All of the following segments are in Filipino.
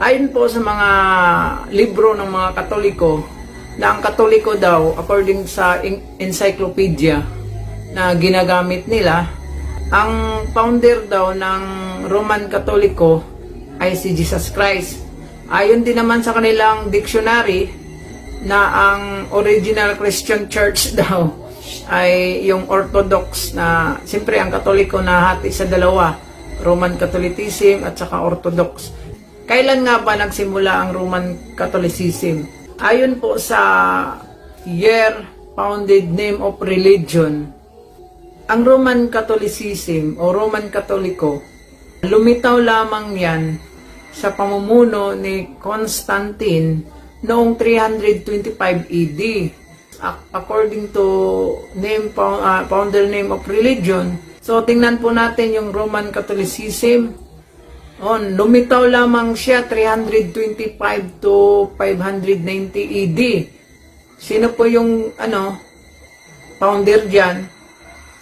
Ayon po sa mga libro ng mga Katoliko, na ang Katoliko daw, according sa en- encyclopedia na ginagamit nila, ang founder daw ng Roman Katoliko ay si Jesus Christ. Ayon din naman sa kanilang dictionary na ang original Christian Church daw ay yung Orthodox na, siyempre ang Katoliko na hati sa dalawa, Roman Catholicism at saka Orthodox. Kailan nga ba nagsimula ang Roman Catholicism? Ayon po sa year, founded name of religion, ang Roman Catholicism o Roman Katoliko, lumitaw lamang yan sa pamumuno ni Constantine noong 325 AD. Ac- According to name ah, founder name of religion, so tingnan po natin yung Roman Catholicism. On, lumitaw lamang siya 325 to 590 AD. Sino po yung ano founder diyan?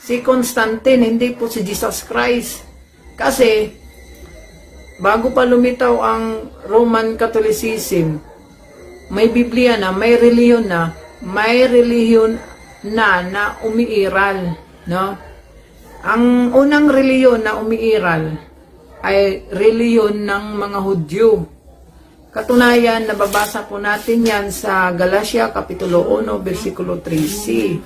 Si Constantine, hindi po si Jesus Christ. Kasi bago pa lumitaw ang Roman Catholicism, may Biblia na, may reliyon na, may reliyon na na umiiral, no? Ang unang reliyon na umiiral ay reliyon ng mga Hudyo. Katunayan, nababasa po natin yan sa Galatia Kapitulo 1, versikulo 3c.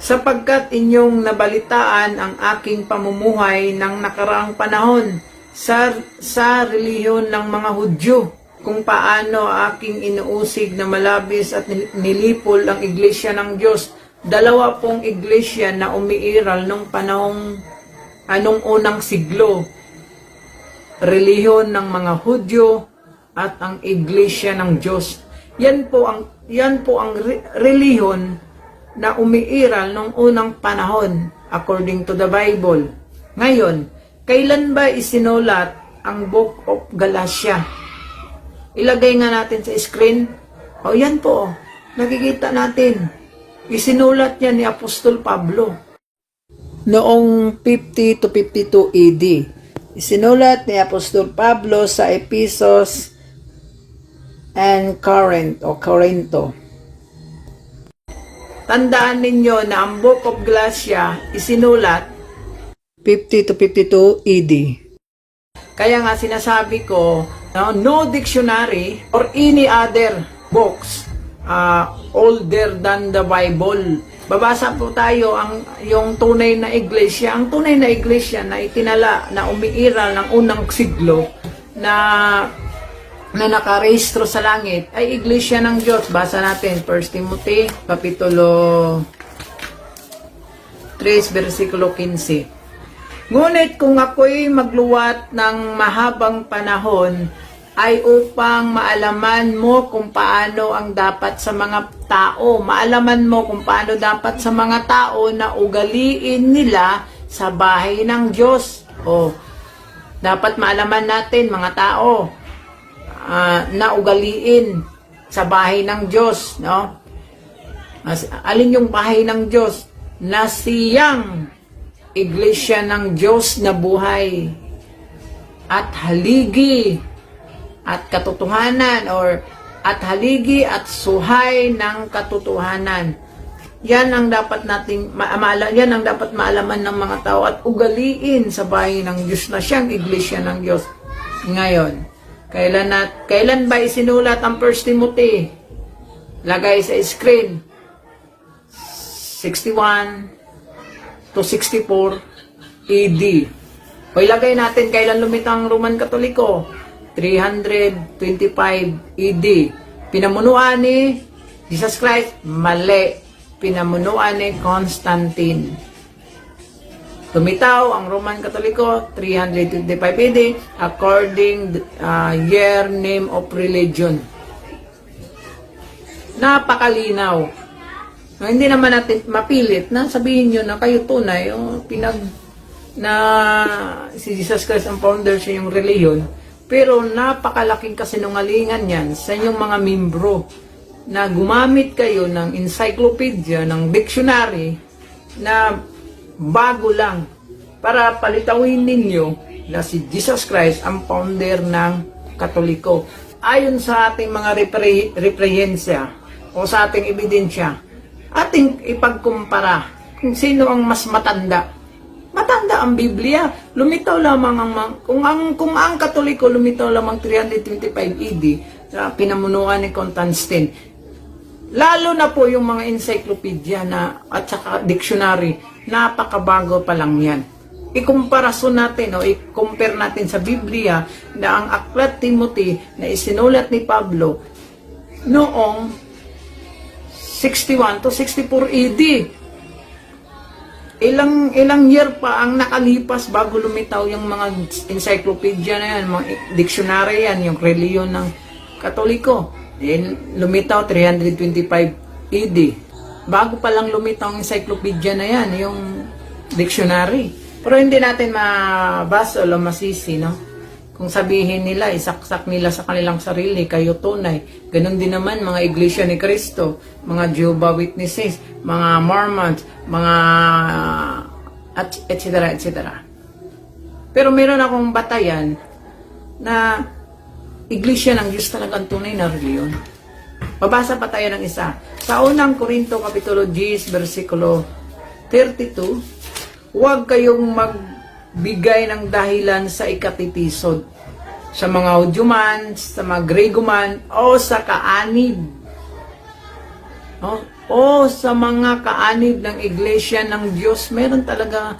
Sapagkat inyong nabalitaan ang aking pamumuhay ng nakaraang panahon sa, sa reliyon ng mga Hudyo, kung paano aking inuusig na malabis at nil- nilipol ang iglesia ng Diyos. Dalawa pong iglesia na umiiral nung panahong anong unang siglo. Reliyon ng mga Hudyo at ang iglesia ng Diyos. Yan po ang yan po ang re- reliyon na umiiral nung unang panahon according to the Bible. Ngayon, kailan ba isinulat ang Book of Galatia? Ilagay nga natin sa screen. O yan po, nakikita natin. Isinulat yan ni Apostol Pablo. Noong 50 to 52 AD, isinulat ni Apostol Pablo sa Ephesus and Corinth o Corinto. Tandaan ninyo na ang Book of Galatia isinulat 50 to 52 AD. Kaya nga sinasabi ko, no, no dictionary or any other books uh, older than the Bible. Babasa po tayo ang yung tunay na iglesia, ang tunay na iglesia na itinala na umiiral ng unang siglo na na nakarehistro sa langit ay iglesia ng Diyos. Basa natin 1 Timothy kapitulo 3 versikulo 15. Ngunit kung ako'y magluwat ng mahabang panahon, ay upang maalaman mo kung paano ang dapat sa mga tao. Maalaman mo kung paano dapat sa mga tao na ugaliin nila sa bahay ng Diyos. O, dapat maalaman natin mga tao ah, na ugaliin sa bahay ng Diyos, no? As, alin yung bahay ng Diyos? Na siyang iglesia ng Diyos na buhay at haligi at katotohanan or at haligi at suhay ng katotohanan. Yan ang dapat nating maala, yan ang dapat maalaman ng mga tao at ugaliin sa bahay ng Diyos na siyang iglesia ng Diyos. Ngayon, kailan nat kailan ba isinulat ang 1 Timothy? Lagay sa screen. 61 to 64 AD. O ilagay natin kailan lumitaw ang Roman Katoliko. 325 AD. Pinamunuan ni Jesus Christ, mali. Pinamunuan ni Constantine. Lumitaw ang Roman Katoliko 325 AD according uh, year name of religion. Napakalinaw. No, hindi naman natin mapilit na sabihin nyo na kayo tunay o pinag na si Jesus Christ ang founder sa inyong reliyon. Pero napakalaking kasinungalingan yan sa inyong mga membro na gumamit kayo ng encyclopedia, ng dictionary na bago lang para palitawin ninyo na si Jesus Christ ang founder ng Katoliko. Ayon sa ating mga repre- reprehensya o sa ating ebidensya, ating ipagkumpara kung sino ang mas matanda. Matanda ang Biblia. Lumitaw lamang ang kung ang kung ang Katoliko lumitaw lamang 325 AD sa pinamunuan ni Constantine. Lalo na po yung mga encyclopedia na at saka dictionary, napakabago pa lang yan. Ikumparason natin o i-compare natin sa Biblia na ang Aklat Timothy na isinulat ni Pablo noong 61 to 64 AD. Ilang ilang year pa ang nakalipas bago lumitaw yung mga encyclopedia na yan, mga dictionary yan, yung reliyon ng Katoliko. Eh, lumitaw 325 AD. Bago pa lang lumitaw ang encyclopedia na yan, yung dictionary. Pero hindi natin mabasa o masisi, no? Kung sabihin nila, isaksak nila sa kanilang sarili, kayo tunay. Ganon din naman mga iglesia ni Cristo, mga Jehovah Witnesses, mga Mormons, mga at etc. etc. Pero meron akong batayan na iglesia ng Diyos talaga ang tunay na reliyon. Babasa pa tayo ng isa. Sa unang Korinto Kapitulo 10, versikulo 32, huwag kayong magbigay ng dahilan sa ikatitisod sa mga Hudyo man, sa mga Grego man, o sa kaanib. O, o sa mga kaanib ng iglesia ng Diyos. Meron talaga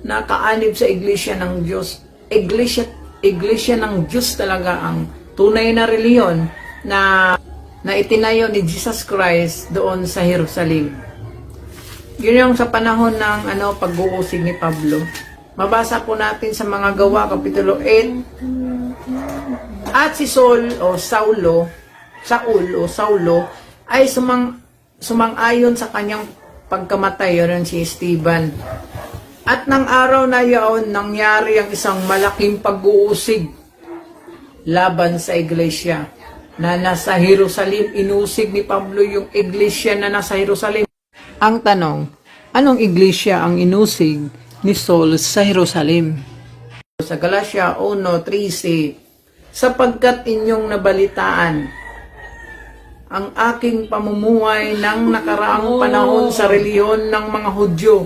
na kaanib sa iglesia ng Diyos. Iglesia, iglesia ng Diyos talaga ang tunay na reliyon na na itinayo ni Jesus Christ doon sa Jerusalem. Yun yung sa panahon ng ano pag-uusig ni Pablo. Mabasa po natin sa mga gawa, Kapitulo 8. At si Saul o Saulo, Saul o Saulo, ay sumang, sumang-ayon sa kanyang pagkamatay, yun si Stephen. At ng araw na yaon, nangyari ang isang malaking pag-uusig laban sa iglesia na nasa Jerusalem. Inusig ni Pablo yung iglesia na nasa Jerusalem. Ang tanong, anong iglesia ang inusig ni Saul sa Jerusalem? Sa Galatia 1.13 Sapagkat inyong nabalitaan ang aking pamumuhay ng nakaraang panahon sa reliyon ng mga Hudyo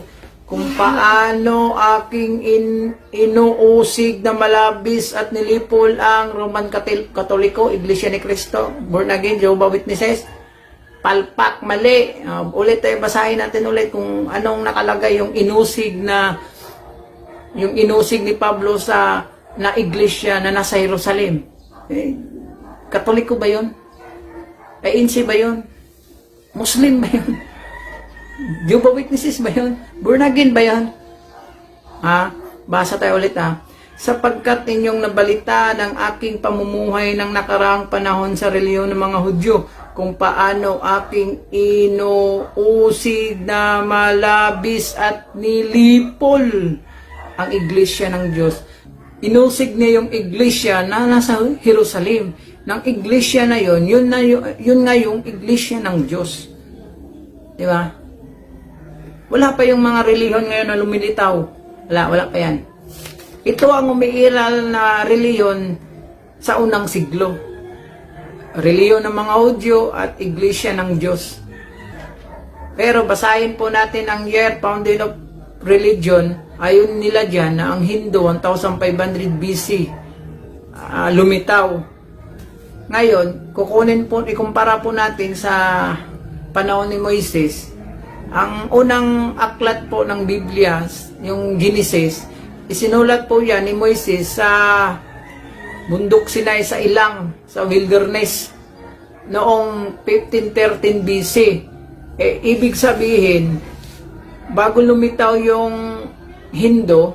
kung paano aking in, inuusig na malabis at nilipol ang Roman Katoliko, Iglesia ni Cristo, born again, Jehovah Witnesses, palpak, mali. Uh, ulit tayo, basahin natin ulit kung anong nakalagay yung inusig na yung inusig ni Pablo sa na iglesia na nasa Jerusalem. Eh, Katoliko ba yun? ANC ba yun? Muslim ba yun? Jehovah Witnesses ba yun? Born again ba yun? Ha? Basa tayo ulit ha. Sapagkat inyong nabalita ng aking pamumuhay ng nakaraang panahon sa reliyon ng mga Hudyo, kung paano aking inuusig na malabis at nilipol ang iglesia ng Diyos. Inusig niya yung iglesia na nasa Jerusalem. Ng iglesia na yon, yun, na yun, yun nga yung iglesia ng Diyos. Di ba? Wala pa yung mga reliyon ngayon na lumilitaw. Wala, wala pa yan. Ito ang umiiral na reliyon sa unang siglo. Reliyon ng mga Hudyo at Iglesia ng Diyos. Pero basahin po natin ang year founding of religion. Ayon nila dyan na ang Hindu 1500 BC ah, lumitaw. Ngayon, kukunin po, ikumpara po natin sa panahon ni Moises. Ang unang aklat po ng Biblia, yung Genesis, isinulat po yan ni Moises sa bundok Sinai sa Ilang, sa wilderness, noong 1513 BC. Eh, ibig sabihin, bago lumitaw yung Hindu,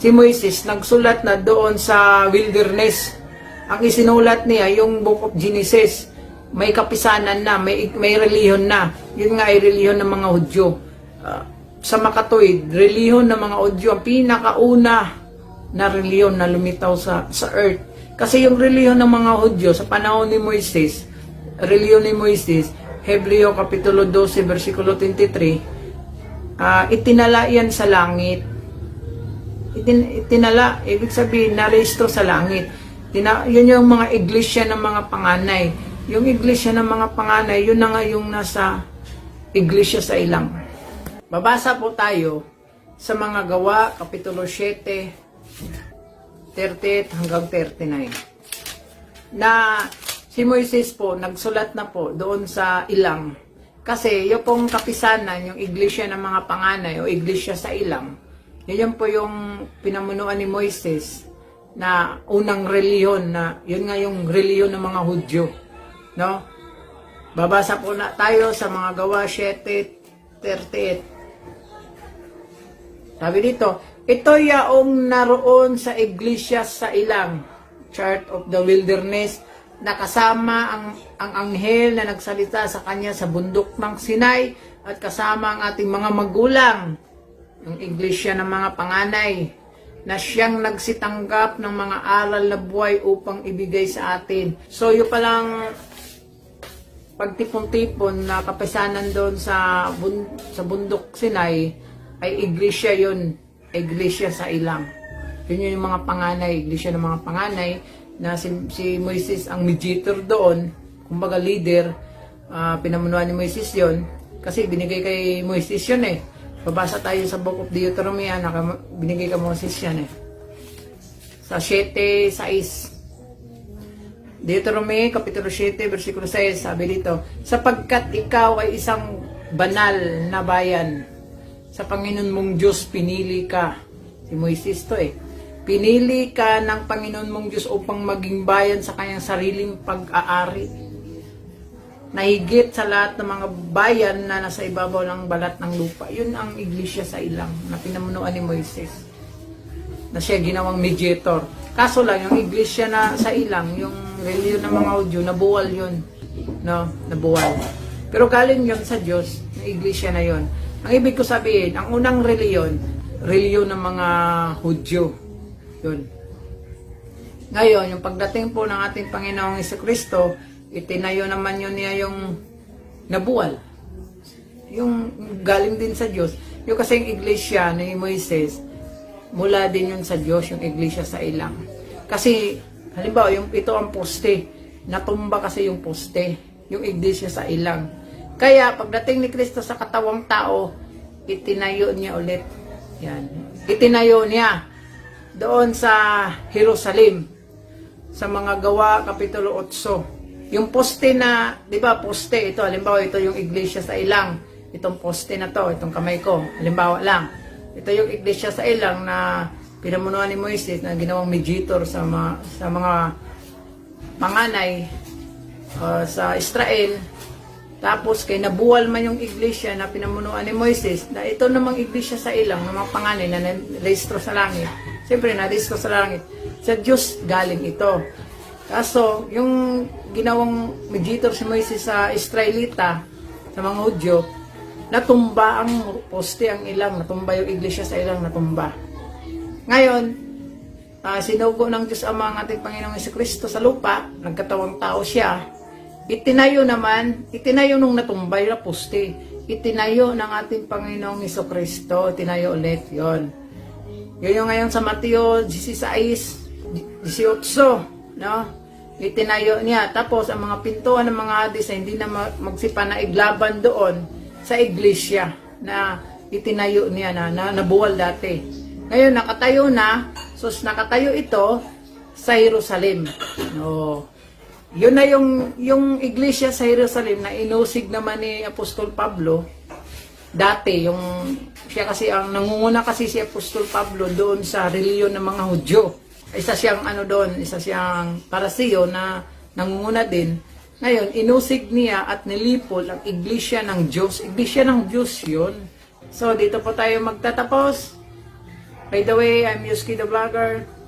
si Moises nagsulat na doon sa wilderness. Ang isinulat niya, yung Book of Genesis, may kapisanan na, may, may reliyon na. Yun nga ay reliyon ng mga Hudyo. Ah, sa Makatoid, reliyon ng mga Hudyo, ang pinakauna na reliyon na lumitaw sa, sa earth. Kasi yung reliyon ng mga Hudyo sa panahon ni Moises, reliyon ni Moises, Hebreo Kapitulo 12, versikulo 23, ah, itinala yan sa langit. Itin, itinala, ibig sabihin, narehistro sa langit. Tina, yun yung mga iglesia ng mga panganay. Yung iglesia ng mga panganay, yun na nga yung nasa iglesia sa ilang. Babasa po tayo sa mga gawa, Kapitulo 7, 38 hanggang 39. Na si Moises po, nagsulat na po doon sa ilang. Kasi yung pong kapisanan, yung iglesia ng mga panganay o iglesia sa ilang, yun po yung pinamunuan ni Moises na unang reliyon na yun nga yung reliyon ng mga Hudyo. No? Babasa po na tayo sa mga gawa 7.38. Sabi dito, ito yaong naroon sa iglesia sa ilang, chart of the wilderness, nakasama ang, ang anghel na nagsalita sa kanya sa bundok ng Sinai at kasama ang ating mga magulang, ang iglesia ng mga panganay, na siyang nagsitanggap ng mga aral na buhay upang ibigay sa atin. So, yung palang pagtipon-tipon na kapisanan doon sa bun, sa bundok Sinai ay iglesia yun, iglesia sa ilang. Yun yun yung mga panganay, iglesia ng mga panganay na si, si Moises ang mediator doon, kumbaga leader, ah, pinamunuan ni Moises yon kasi binigay kay Moises yun eh. Babasa tayo sa Book of Deuteronomy, ah, naka, binigay kay Moses yan eh. Sa 7, 6. Deuteronomy, Kapitulo 7, versikulo 6, sabi dito, Sapagkat ikaw ay isang banal na bayan, sa Panginoon mong Diyos pinili ka. Si Moises to eh. Pinili ka ng Panginoon mong Diyos upang maging bayan sa kanyang sariling pag-aari. Nahigit sa lahat ng mga bayan na nasa ibabaw ng balat ng lupa. Yun ang iglesia sa ilang na pinamunuan ni Moises na siya ginawang mediator. Kaso lang, yung iglesia na sa ilang, yung reliyon ng mga Hudyo, nabuwal yun. No? Nabuwal. Pero galing yun sa Diyos, na iglesia na yun. Ang ibig ko sabihin, ang unang reliyon, reliyon ng mga Hudyo. Yun. Ngayon, yung pagdating po ng ating Panginoong Kristo, itinayo naman yun niya yung nabuwal. Yung galing din sa Diyos. Yung kasing iglesia ni Moises, mula din yun sa Diyos, yung iglesia sa ilang. Kasi, halimbawa, yung ito ang poste. Natumba kasi yung poste, yung iglesia sa ilang. Kaya, pagdating ni Kristo sa katawang tao, itinayo niya ulit. Yan. Itinayo niya doon sa Jerusalem sa mga gawa, Kapitulo 8. Yung poste na, di ba, poste, ito, halimbawa, ito yung iglesia sa ilang. Itong poste na to, itong kamay ko, halimbawa lang. Ito yung iglesia sa ilang na pinamunuan ni Moises na ginawang mediator sa mga, sa mga manganay uh, sa Israel. Tapos kay nabuwal man yung iglesia na pinamunuan ni Moises, na ito namang iglesia sa ilang, ng mga panganay na narehistro sa langit. Siyempre, narehistro sa langit. Sa Diyos galing ito. Kaso, yung ginawang mediator si Moises sa Israelita, sa mga Hudyo, natumba ang poste ang ilang, natumba yung iglesia sa ilang, natumba. Ngayon, uh, sinugo ng Diyos ang mga ating Panginoong Kristo sa lupa, nagkatawang tao siya, itinayo naman, itinayo nung natumba yung poste, itinayo ng ating Panginoong Yesu Kristo, itinayo ulit yon. Yun yung ngayon sa Mateo 16, 18, no? Itinayo niya. Tapos, ang mga pintuan ng mga hadis ay hindi na magsipa na iglaban doon sa iglesia na itinayo niya na, na nabuwal dati. Ngayon, nakatayo na. So, nakatayo ito sa Jerusalem. No. Yun na yung, yung iglesia sa Jerusalem na inusig naman ni Apostol Pablo dati yung siya kasi ang nangunguna kasi si Apostol Pablo doon sa reliyon ng mga Hudyo. Isa siyang ano doon, isa siyang parasiyo na nangunguna din. Ngayon, inusig niya at nilipol ang iglesia ng Diyos. Iglesia ng Diyos yun. So, dito po tayo magtatapos. By the way, I'm Yuski the Vlogger.